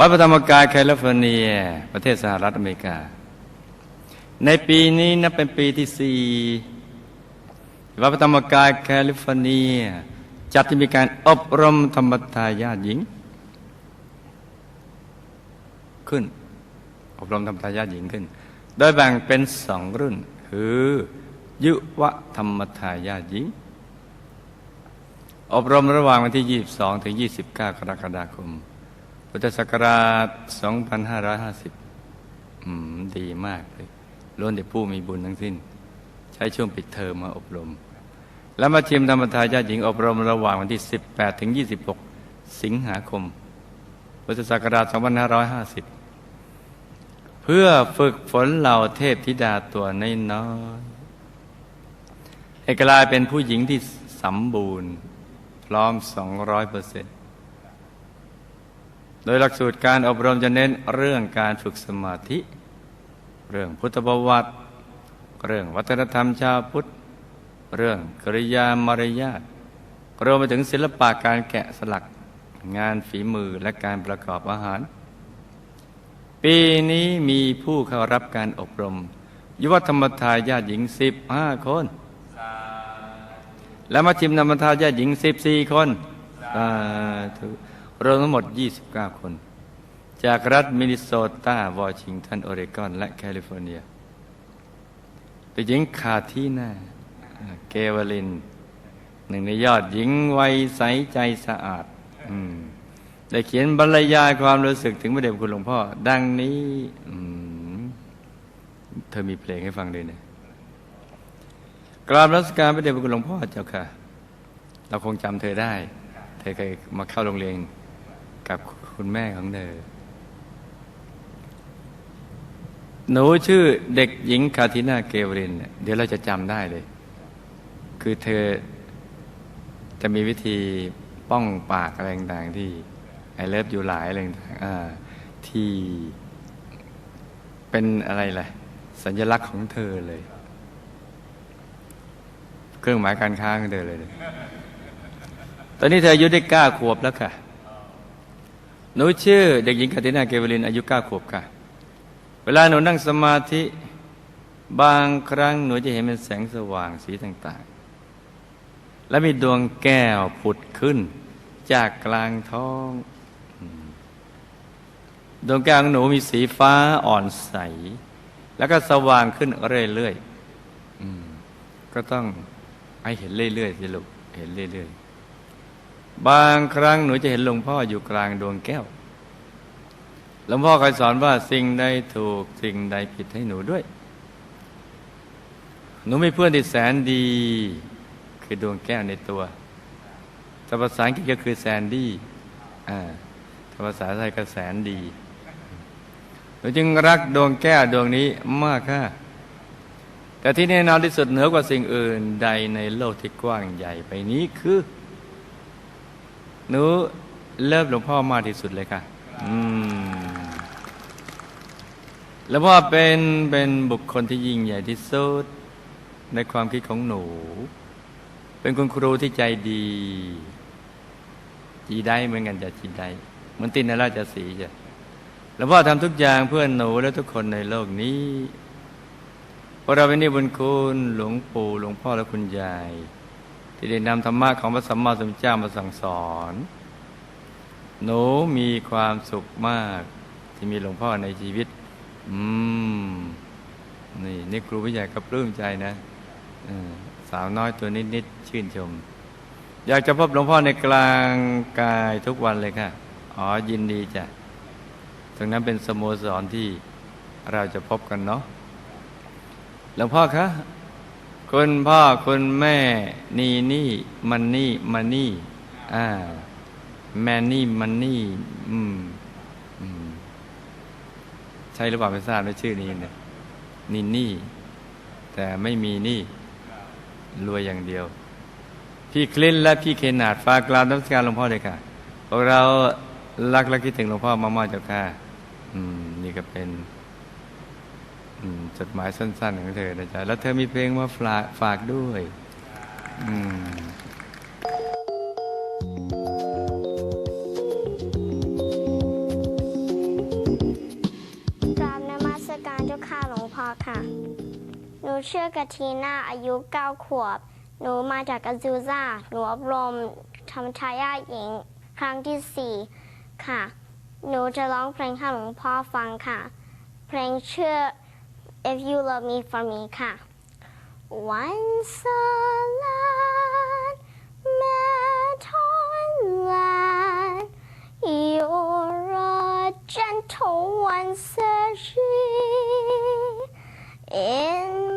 วัดพระธรรมกายแคลิฟอร์เนีย ประเทศสหรัฐอเมริกา ในปีนี้นับเป็นปีที่สี่วัดพระธรรมกายแคลิฟอร์เนีย จัดที่มีการอบรมธรรมทายาทหญิง ขึ้น อบรมธรรมทายาทหญิงขึ้น โดยแบ่งเป็นสองรุ่น คือยุวธรรมทายาทหญิง อบรมระหว่างวันที่ 22 ถึง 29 กรกฎาคม พุทธศักราช 2550 อืม ดีมากเลยล้วนแต่ผู้มีบุญทั้งสิ้น ใช้ช่วงปิดเทอมมาอบรม แล้วมาชิมธรรมทายาหญิงอบรมระหว่างวันที่ 18 ถึง 26 สิงหาคม พุทธศักราช 2550 เพื่อฝึกฝนเหล่าเทพธิดาตัวน้อยให้กลายเป็นผู้หญิงที่สมบูรณ์ พร้อม 200เปอร์เซ็นต์ โดยหลักสูตรการอบรมจะเน้นเรื่องการฝึกสมาธิ เรื่องพุทธประวัติ เรื่องวัฒนธรรมชาวพุทธ เรื่องกริยามารยาทรวมไปถึงศิลปะการแกะสลักงานฝีมือและการประกอบอาหาร ปีนี้มีผู้เข้ารับการอบรม ยุวธรรมทายาทหญิง 15 คน และมาชิมนำมาทายาทหญิง 14 คนสาธุ รวมทั้งหมด 29 คน จากรัฐมินนิโซตา วอชิงตัน โอเรกอน และแคลิฟอร์เนียเป็นหญิงคาที่หน้า เกวลิน หนึ่งในยอดหญิงวัยใสใจสะอาดอได้เขียนบรรยายความรู้สึกถึงพระเดชคุณหลวงพ่อ ดังนี้เธอมีเพลงให้ฟังด้วยนี่ยกราบรัศการพระเดชคุณหลวงพ่อเจ้าค่ะ เราคงจำเธอได้ เธอเคยมาเข้าโรงเรียน กับคุณแม่ของเธอ หนูชื่อเด็กหญิงคาทินาเกวริน เดี๋ยวเราจะจำได้เลย คือเธอจะมีวิธีป้องปากอะไรต่างๆที่ไอเลิฟอยู่หลายอะไรต่างๆอ่าที่เป็นอะไรล่ะ สัญลักษณ์ของเธอเลย เครื่องหมายการค้าของเธอเลย ตอนนี้เธออายุได้เก้าขวบแล้วค่ะ หนูชื่อเด็กหญิงคาตินาเกวลินอายุเก้าขวบค่ะ เวลาหนูนั่งสมาธิ บางครั้งหนูจะเห็นเป็นแสงสว่างสีต่างๆ และมีดวงแก้วผุดขึ้น จากกลางท้อง ดวงแก้วของหนูมีสีฟ้าอ่อนใส แล้วก็สว่างขึ้นเรื่อยๆก็ต้องให้เห็นเรื่อยๆสิลูกเห็นเรื่อยๆ บางครั้งหนูจะเห็นหลวงพ่ออยู่กลางดวงแก้ว หลวงพ่อเคยสอนว่าสิ่งใดถูกสิ่งใดผิดให้หนูด้วย หนูมีเพื่อนที่แสนดี คือดวงแก้วในตัวแต่ภาษาอังกฤษก็คือแซนดี้อ่าภาษาไทยก็แสนดีหนูจึงรักดวงแก้วดวงนี้มากค่ะ แต่ที่แน่นอนที่สุดเหนือกว่าสิ่งอื่นใดในโลกที่กว้างใหญ่ไปนี้คือ หนูเลิฟหลวงพ่อมากที่สุดเลยค่ะ อืมหลวงพ่อเป็นเป็นบุคคลที่ยิ่งใหญ่ที่สุด ในความคิดของหนู เป็นคุณครูที่ใจดี จีได้เหมือนกันจะจีได้เหมือนตินนราชสีจ้ะหลวงพ่อทำทุกอย่างเพื่อนหนูและทุกคนในโลกนี้เพราะเราเป็นนิบุญคุณหลวงปู่หลวงพ่อและคุณยาย ที่ได้นำธรรมะของพระสัมมาสัมพุทธเจ้ามาสั่งสอน หนูมีความสุขมาก ที่มีหลวงพ่อในชีวิต อืม นี่นี่ครูผู้ใหญ่ก็ปลื้มใจนะสาวน้อยตัวนิดๆชื่นชม อยากจะพบหลวงพ่อในกลางกายทุกวันเลยค่ะ อ๋อยินดีจ้ะตรงนั้นเป็นสโมสรที่เราจะพบกันเนาะหลวงพ่อคะ คุณพ่อคุณแม่นี่นี่มันนี่มันนี่อ่าแมนนี่มันนี่อืมอืมใช่หรือเปล่าไม่ทราบในชื่อนี้เนี่ยนินนี่ แต่ไม่มีนี่รวยอย่างเดียว พี่คลินและพี่เคนนาดฝากกราบน้ำสการหลวงพ่อเลยค่ะพวกเรารักและคิดถึงหลวงพ่อมากๆเจ้าค่ะ อืม นี่ก็เป็น จดหมายสั้น ๆ ของเธอนะจ๊ะ แล้วเธอมีเพลงมาฝากด้วยกราอืมัสการเจ้าค่ะหนูเชื่อกะทีน่าอายุเก้าขวบ หนูมาจากอาซูซาหนูอบรมธรรมชายาหญิง ครั้งที่สี่ค่ะ หนูจะร้องเพลงให้หลวงพ่อฟังค่ะ เพลงเชื่อ If You Love Me for Me come. Once a lad, met on land, you're a gentle one, says she. In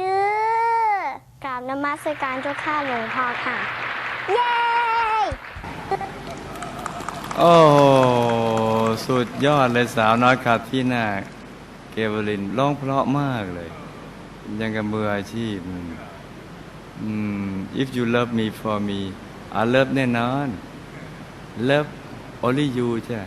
ดื้อกราบนมัสการเจ้าข้าหลวงพ่อค่ะ เย้โอ้สุดยอดเลยสาวน้อยขับที่นาเกเวลินร้องเพราะมากเลย ยังกับมืออาชีพอืม if you love me for me I love แน่นอน love only you ใช่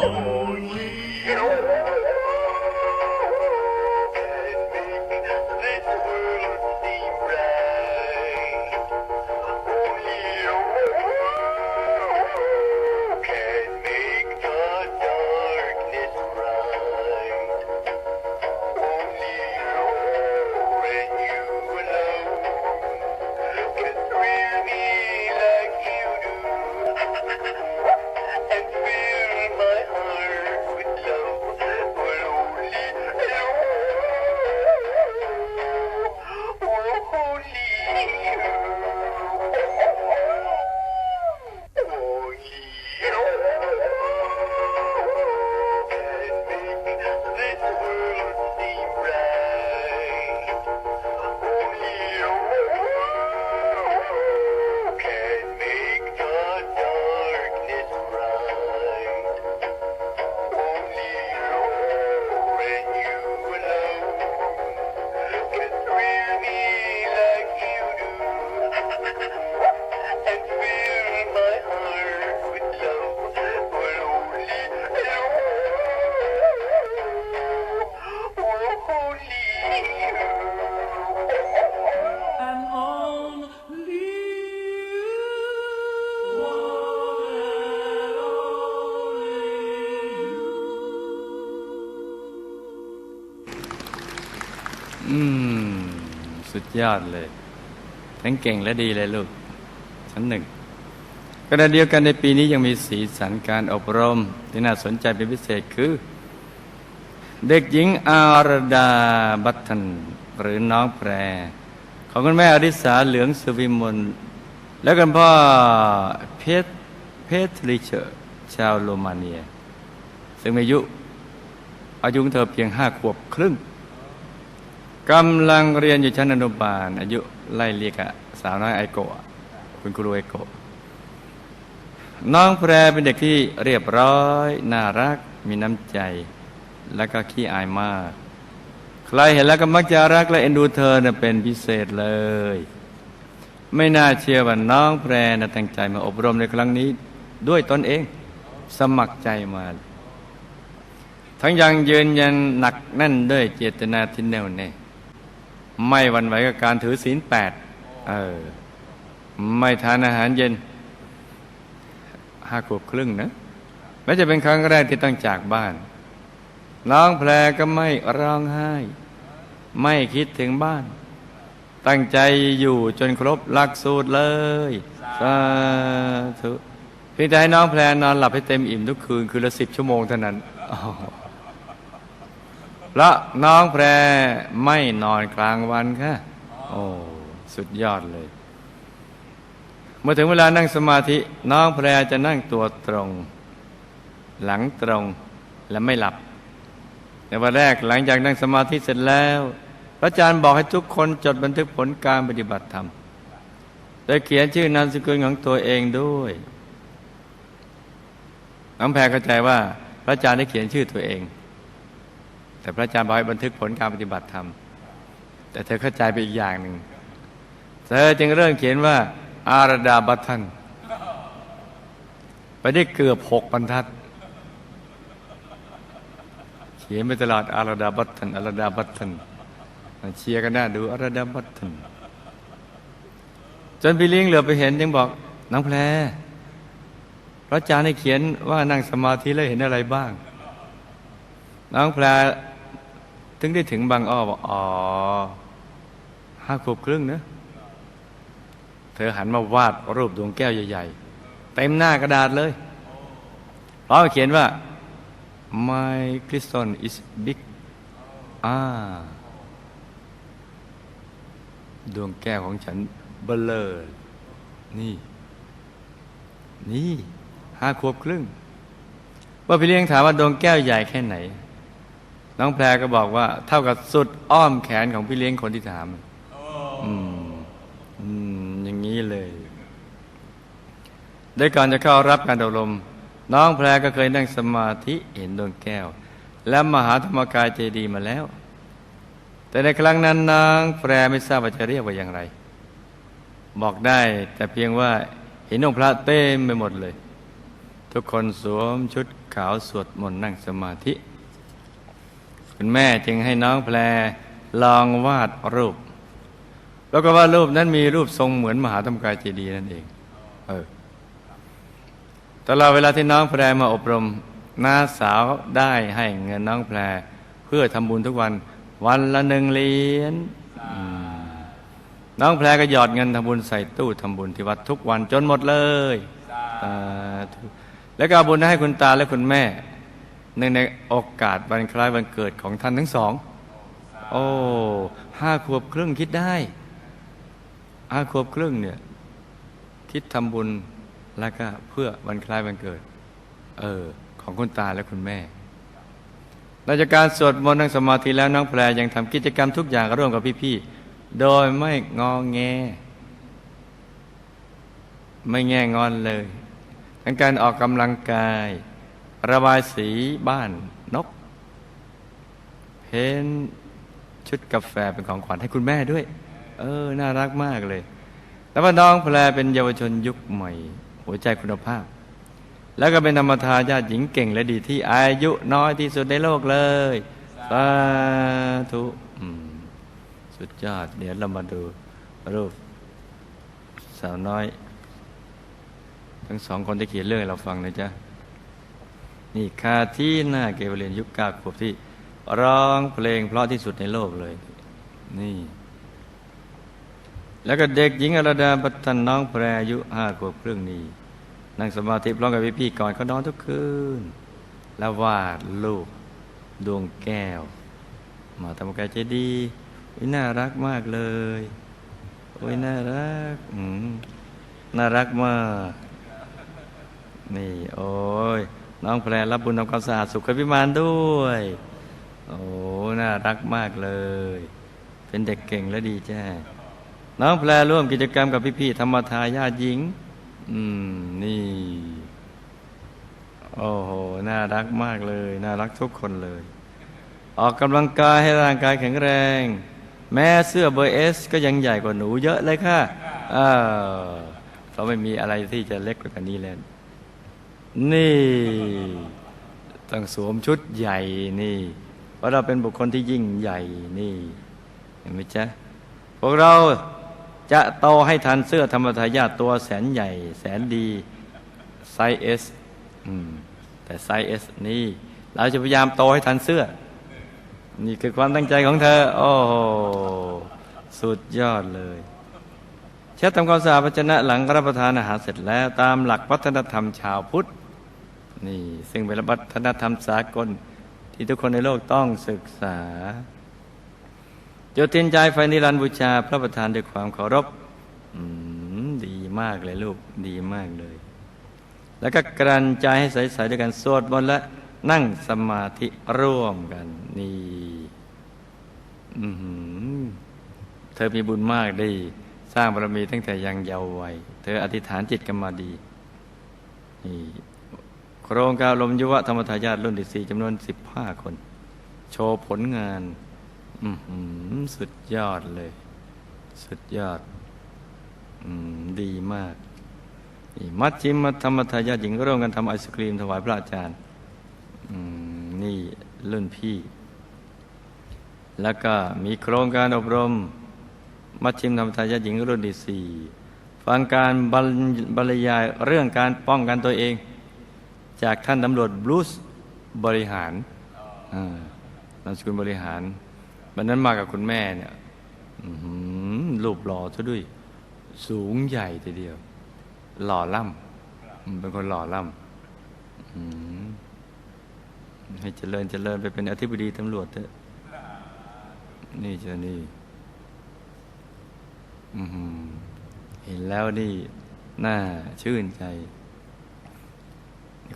Oh, Only ยอดเลย ทั้งเก่งและดีเลยลูก ชั้นหนึ่งขณะเดียวกันในปีนี้ยังมีสีสันการอบรม ที่น่าสนใจเป็นพิเศษคือ เด็กหญิงอารดาบัตทันหรือน้องแพร ของคุณแม่อริสาเหลืองสุวิมลและกันพ่อเพชรเพชรริเชอร์ชาวโรมาเนีย ซึ่งอายุอายุของเธอเพียงห้าขวบครึ่ง กำลังเรียนอยู่ชั้นอนุบาล อายุไล่เรียกอะสาวน้อยไอโกะคุณครูไอโกะน้องแพรเป็นเด็กที่เรียบร้อย น่ารัก มีน้ำใจ และก็ขี้อายมาก ใครเห็นแล้วก็มักจะรักและเอ็นดูเธอเน่ะเป็นพิเศษเลย ไม่น่าเชื่อว่าน้องแพรนะตั้งใจมาอบรมในครั้งนี้ ด้วยตนเอง สมัครใจมา ทั้งยังยืนยันหนักแน่นด้วยเจตนาที่แน่วแน่ ไม่วันไหวกับการถือศีลแปดเออไม่ทานอาหารเย็นห้าขวบครึ่งนะแม้จะเป็นครั้งแรกที่ต้องจากบ้านน้องแพรก็ไม่ร้องไห้ ไม่คิดถึงบ้าน ตั้งใจอยู่จนครบหลักสูตรเลยสาธุเพียงแต่ให้น้องแพรนอนหลับให้เต็มอิ่มทุกคืน คืนละสิบชั่วโมงเท่านั้น อ๋อแล้วน้องแพรไม่นอนกลางวันค่ะ โอ้สุดยอดเลย เมื่อถึงเวลานั่งสมาธิ น้องแพรจะนั่งตัวตรง หลังตรงและไม่หลับ ในวันแรกหลังจากนั่งสมาธิเสร็จแล้ว พระอาจารย์บอกให้ทุกคนจดบันทึกผลการปฏิบัติธรรม โดยเขียนชื่อนามสกุลของตัวเองด้วย น้องแพรเข้าใจว่า พระอาจารย์ได้เขียนชื่อตัวเอง แต่พระอาจารย์บอกให้บันทึกผลการปฏิบัติธรรม แต่เธอเข้าใจไปอีกอย่างหนึ่งเธอจึงเริ่มเขียนว่า อารดาบัตทันไปได้เกือบหกบรรทัด เขียนไปตลอดอารดาบัตทันอารดาบัตทันเชียร์กันหน้าดูอารดาบัตทันจนพี่เลี้ยงเหลือไปเห็นยังบอกน้องแพรพระอาจารย์ให้เขียนว่านั่งสมาธิแล้วเห็นอะไรบ้าง น้องแพร ถึงได้ถึงบางอ้อบอกอ๋อห้าขวบครึ่งเนะเธอหันมาวาดรูปดวงแก้วใหญ่ ๆ เต็มหน้ากระดาษเลยพร้อมเขียนว่า my crystal is big อ่าดวงแก้วของฉันเบลเลอร์นี่ นี่ห้าขวบครึ่ง ว่าพี่เลี้ยงถามว่าดวงแก้วใหญ่แค่ไหน น้องแพรก็บอกว่า เท่ากับสุดอ้อมแขนของพี่เลี้ยงคนที่ถามอืมอืมอย่างนี้เลยโดยก่อนจะเข้ารับการอบรม น้องแพรก็เคยนั่งสมาธิเห็นดวงแก้ว และมหาธรรมกายเจดีมาแล้ว แต่ในครั้งนั้นนางแพรไม่ทราบว่าจะเรียกว่าอย่างไร บอกได้แต่เพียงว่าเห็นองค์พระเต็มไปหมดเลย ทุกคนสวมชุดขาวสวดมนต์นั่งสมาธิ คุณแม่จึงให้น้องแพรลองวาดรูป แล้วก็ว่ารูปนั้นมีรูปทรงเหมือนมหาธรรมกายเจดีย์นั่นเอง เออตลอดเวลาที่น้องแพรมาอบรมน้าสาวได้ให้เงินน้องแพรเพื่อทำบุญทุกวัน วันละหนึ่งเหรียญน้องแพรก็หยอดเงินทำบุญใส่ตู้ทำบุญที่วัดทุกวันจนหมดเลย แล้วก็เอาบุญให้คุณตาและคุณแม่ เนื่องในโอกาสวันคล้ายวันเกิดของท่านทั้งสอง โอ้ห้าขวบครึ่งคิดได้ห้าขวบครึ่งเนี่ย คิดทำบุญแล้วก็เพื่อวันคล้ายวันเกิด เออ ของคุณตาและคุณแม่หลังจากการสวดมนต์นั่งสมาธิแล้วน้องแพรยังทำกิจกรรมทุกอย่างร่วมกับพี่ๆ โดยไม่งอแง ไม่แง่งอนเลยทั้งการออกกำลังกาย ระบายสีบ้านนก เพ้นชุดกาแฟเป็นของขวัญให้คุณแม่ด้วย เออ น่ารักมากเลย แล้วน้องแพรเป็นเยาวชนยุคใหม่ หัวใจคุณภาพ แล้วก็เป็นธรรมทายาทหญิงเก่งและดีที่อายุน้อยที่สุดในโลกเลยสาธุอืมสุดยอด เดี๋ยวเรามาดูรูป สาวน้อย ทั้งสองคนที่เขียนเรื่องให้เราฟังนะจ๊ะ นี่คาที่หน้าเกวเรียนยุคกาขวบที่ ร้องเพลงเพราะที่สุดในโลกเลย นี่ แล้วก็เด็กหญิงอรดาปัตนน้องแพรอายุห้าขวบครึ่งนี้นั่งสมาธิพร้อมกับพี่ๆก่อนเขานอนทุกคืน แล้ววาดรูปดวงแก้ว มาทำกายใจดีอุ๊ยน่ารักมากเลยโอ้ยน่ารักอืมน่ารักมาก นี่ โอ้ย น้องแพรรับบุญทำความสะอาดสุขพิมานด้วย โอ้น่ารักมากเลย เป็นเด็กเก่งและดีแจ้น้องแพรร่วมกิจกรรมกับพี่ๆธรรมทายาทหญิง อืม นี่ โอ้โห น่ารักมากเลย น่ารักทุกคนเลย ออกกำลังกายให้ร่างกายแข็งแรง แม้เสื้อเบอร์เอส ก็ยังใหญ่กว่าหนูเยอะเลยค่ะอ้าเราไม่มีอะไรที่จะเล็กกว่านี้แล้ว นี่ ต้องสวมชุดใหญ่นี่ เพราะเราเป็นบุคคลที่ยิ่งใหญ่นี่ เห็นไหมจ๊ะ พวกเราจะโตให้ทันเสื้อธรรมทายาตัวแสนใหญ่ แสนดีไซส์เอสแต่ไซส์เอสนี่ เราจะพยายามโตให้ทันเสื้อ นี่คือความตั้งใจของเธอ โอ้โหสุดยอดเลยเช็ดทำความสะอาดภาชนะหลังรับประทานอาหารเสร็จแล้ว ตามหลักวัฒนธรรมชาวพุทธ นี่ซึ่งเป็นวัฒนธรรมสากลที่ทุกคนในโลกต้องศึกษาจุดทียนใจไฟนิรันดร์บูชา พระประธานด้วยความเคารพดีมากเลยลูกดีมากเลย แล้วก็กรันใจให้ใสๆด้วยกันสวดมนต์และนั่งสมาธิร่วมกัน นี่เธอมีบุญมากด้สร้างบารมีตั้งแต่ยังเยาว์วัย เธออธิษฐานจิตกันมาดีนี่ โครงการลมยุวธรรมทายาทรุ่นที่สี่จำนวนสิบห้าคน โชว์ผลงานสุดยอดเลย สุดยอดอดีมาก มัดชิมมธรรมทายาทหญิงก็ร่วมกันทำไอศครีมถวายพระอาจารย์นี่รุ่นพี่ แล้วก็มีโครงการอบรม มัดชิมธรรมทายาทหญิงรุ่นที่สี่ฟังการบรรยายเรื่องการป้องกันตัวเอง จากท่านตำรวจบลูสบริหารนามสกุลบริหารวันนั้นมากับคุณแม่เนี่ยหือรูปหล่อซะด้วย สูงใหญ่ทีเดียว หล่อล่ำเป็นคนหล่อล่ำให้เจริญเจริญไปเป็นอธิบดีตำรวจเถอะนี่เจ้านี่เห็นแล้วนี่น่าชื่นใจ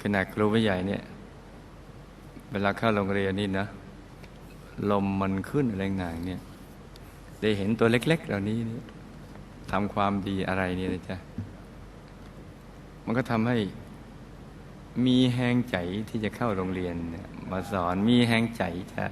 ขนาดครูไม่ใหญ่เนี่ย เวลาเข้าโรงเรียนนี่นะลมมันขึ้นอะไรงางเนี่ย ได้เห็นตัวเล็ก ๆ เหล่านี้นี่ทำความดีอะไรเนี่นะจ๊ะมันก็ทำให้มีแหงใจที่จะเข้าโรงเรียนเนี่ยมาสอนมีแหงใจจะ